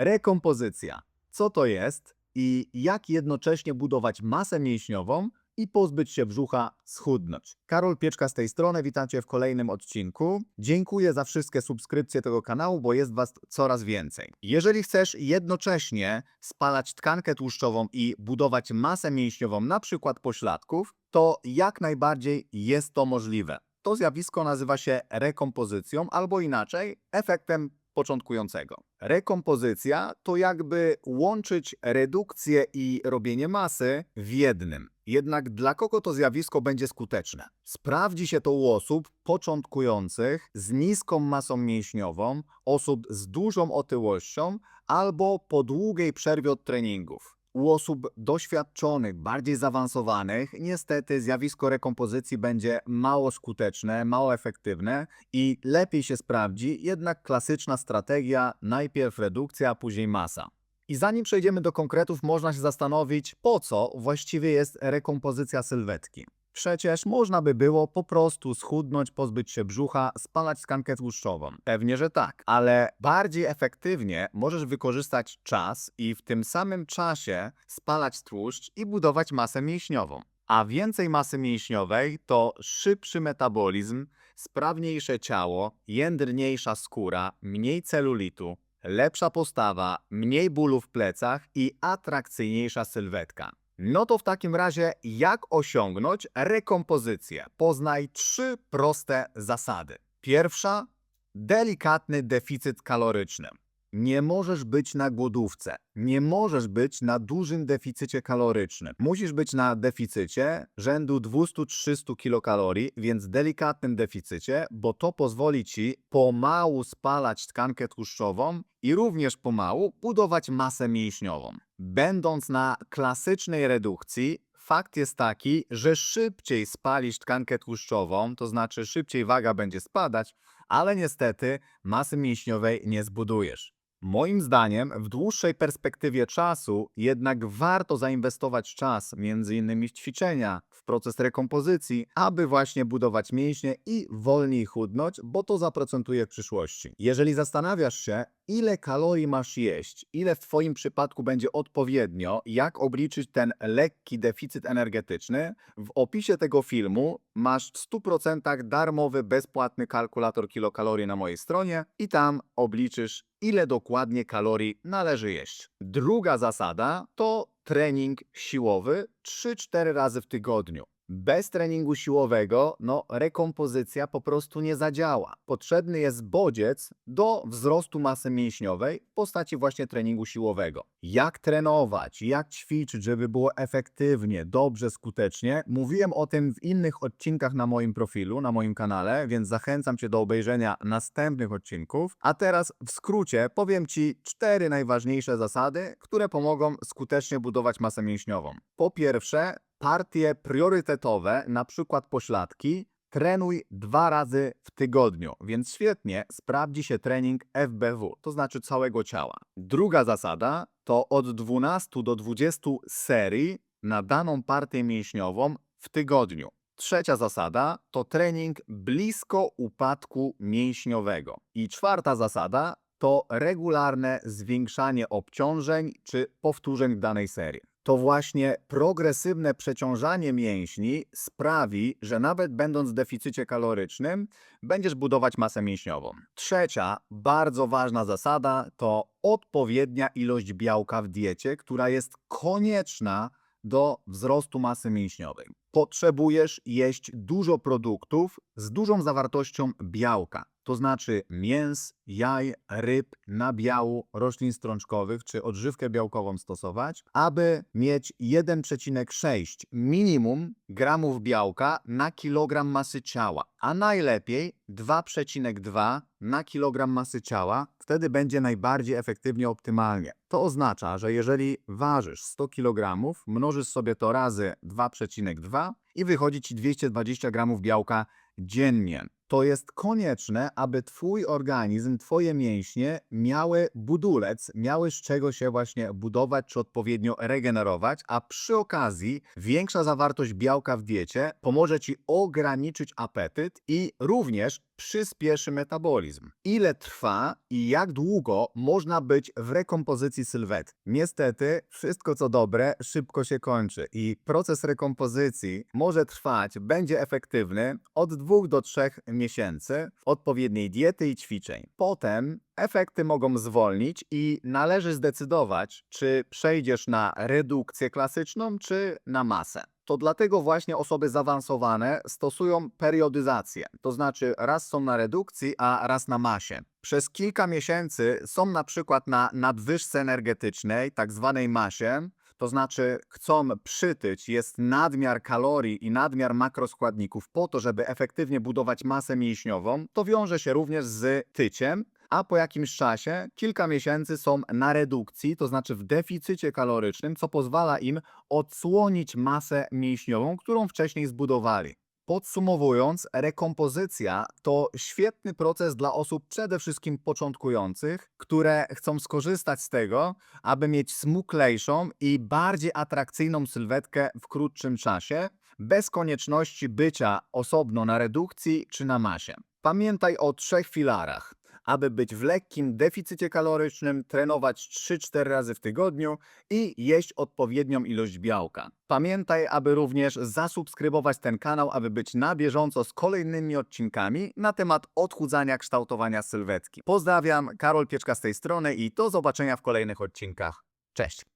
Rekompozycja. Co to jest i jak jednocześnie budować masę mięśniową i pozbyć się brzucha, schudnąć. Karol Pieczka z tej strony, witajcie w kolejnym odcinku. Dziękuję za wszystkie subskrypcje tego kanału, bo jest Was coraz więcej. Jeżeli chcesz jednocześnie spalać tkankę tłuszczową i budować masę mięśniową, na przykład pośladków, to jak najbardziej jest to możliwe. To zjawisko nazywa się rekompozycją, albo inaczej efektem początkującego. Rekompozycja to jakby łączyć redukcję i robienie masy w jednym. Jednak dla kogo to zjawisko będzie skuteczne? Sprawdzi się to u osób początkujących z niską masą mięśniową, osób z dużą otyłością albo po długiej przerwie od treningów. U osób doświadczonych, bardziej zaawansowanych, niestety zjawisko rekompozycji będzie mało skuteczne, mało efektywne i lepiej się sprawdzi jednak klasyczna strategia najpierw redukcja, a później masa. I zanim przejdziemy do konkretów, można się zastanowić, po co właściwie jest rekompozycja sylwetki. Przecież można by było po prostu schudnąć, pozbyć się brzucha, spalać tkankę tłuszczową. Pewnie, że tak, ale bardziej efektywnie możesz wykorzystać czas i w tym samym czasie spalać tłuszcz i budować masę mięśniową. A więcej masy mięśniowej to szybszy metabolizm, sprawniejsze ciało, jędrniejsza skóra, mniej celulitu, lepsza postawa, mniej bólu w plecach i atrakcyjniejsza sylwetka. No to w takim razie, jak osiągnąć rekompozycję? Poznaj trzy proste zasady. Pierwsza, delikatny deficyt kaloryczny. Nie możesz być na głodówce, nie możesz być na dużym deficycie kalorycznym. Musisz być na deficycie rzędu 200-300 kilokalorii, więc delikatnym deficycie, bo to pozwoli ci pomału spalać tkankę tłuszczową i również pomału budować masę mięśniową. Będąc na klasycznej redukcji, fakt jest taki, że szybciej spalisz tkankę tłuszczową, to znaczy szybciej waga będzie spadać, ale niestety masy mięśniowej nie zbudujesz. Moim zdaniem w dłuższej perspektywie czasu jednak warto zainwestować czas, między innymi w ćwiczenia, w proces rekompozycji, aby właśnie budować mięśnie i wolniej chudnąć, bo to zaprocentuje w przyszłości. Jeżeli zastanawiasz się, ile kalorii masz jeść, ile w Twoim przypadku będzie odpowiednio, jak obliczyć ten lekki deficyt energetyczny, w opisie tego filmu masz w 100% darmowy, bezpłatny kalkulator kilokalorii na mojej stronie i tam obliczysz, ile dokładnie kalorii należy jeść. Druga zasada to trening siłowy 3-4 razy w tygodniu. Bez treningu siłowego, no, rekompozycja po prostu nie zadziała. Potrzebny jest bodziec do wzrostu masy mięśniowej w postaci właśnie treningu siłowego. Jak trenować, jak ćwiczyć, żeby było efektywnie, dobrze, skutecznie, mówiłem o tym w innych odcinkach na moim profilu, na moim kanale, więc zachęcam Cię do obejrzenia następnych odcinków. A teraz w skrócie powiem Ci cztery najważniejsze zasady, które pomogą skutecznie budować masę mięśniową. Po pierwsze, partie priorytetowe, na przykład pośladki, trenuj dwa razy w tygodniu, więc świetnie sprawdzi się trening FBW, to znaczy całego ciała. Druga zasada to od 12 do 20 serii na daną partię mięśniową w tygodniu. Trzecia zasada to trening blisko upadku mięśniowego. I czwarta zasada to regularne zwiększanie obciążeń czy powtórzeń w danej serii to właśnie progresywne przeciążanie mięśni sprawi, że nawet będąc w deficycie kalorycznym, będziesz budować masę mięśniową. Trzecia, bardzo ważna zasada to odpowiednia ilość białka w diecie, która jest konieczna do wzrostu masy mięśniowej. Potrzebujesz jeść dużo produktów z dużą zawartością białka, to znaczy mięs, jaj, ryb, nabiału, roślin strączkowych czy odżywkę białkową stosować, aby mieć 1,6 minimum gramów białka na kilogram masy ciała, a najlepiej 2,2 na kilogram masy ciała, wtedy będzie najbardziej efektywnie optymalnie. To oznacza, że jeżeli ważysz 100 kg, mnożysz sobie to razy 2,2 i wychodzi Ci 220 gramów białka dziennie. To jest konieczne, aby twój organizm, twoje mięśnie miały budulec, miały z czego się właśnie budować czy odpowiednio regenerować, a przy okazji większa zawartość białka w diecie pomoże ci ograniczyć apetyt i również przyspieszy metabolizm. Ile trwa i jak długo można być w rekompozycji sylwet? Niestety, wszystko co dobre szybko się kończy i proces rekompozycji może trwać, będzie efektywny od dwóch do trzech miesięcy w odpowiedniej diety i ćwiczeń. Potem efekty mogą zwolnić i należy zdecydować, czy przejdziesz na redukcję klasyczną, czy na masę. To dlatego właśnie osoby zaawansowane stosują periodyzację, to znaczy raz są na redukcji, a raz na masie. Przez kilka miesięcy są na przykład na nadwyżce energetycznej, tak zwanej masie, to znaczy chcą przytyć, jest nadmiar kalorii i nadmiar makroskładników po to, żeby efektywnie budować masę mięśniową, to wiąże się również z tyciem, a po jakimś czasie, kilka miesięcy są na redukcji, to znaczy w deficycie kalorycznym, co pozwala im odsłonić masę mięśniową, którą wcześniej zbudowali. Podsumowując, rekompozycja to świetny proces dla osób przede wszystkim początkujących, które chcą skorzystać z tego, aby mieć smuklejszą i bardziej atrakcyjną sylwetkę w krótszym czasie, bez konieczności bycia osobno na redukcji czy na masie. Pamiętaj o trzech filarach. Aby być w lekkim deficycie kalorycznym, trenować 3-4 razy w tygodniu i jeść odpowiednią ilość białka. Pamiętaj, aby również zasubskrybować ten kanał, aby być na bieżąco z kolejnymi odcinkami na temat odchudzania, kształtowania sylwetki. Pozdrawiam, Karol Pieczka z tej strony i do zobaczenia w kolejnych odcinkach. Cześć!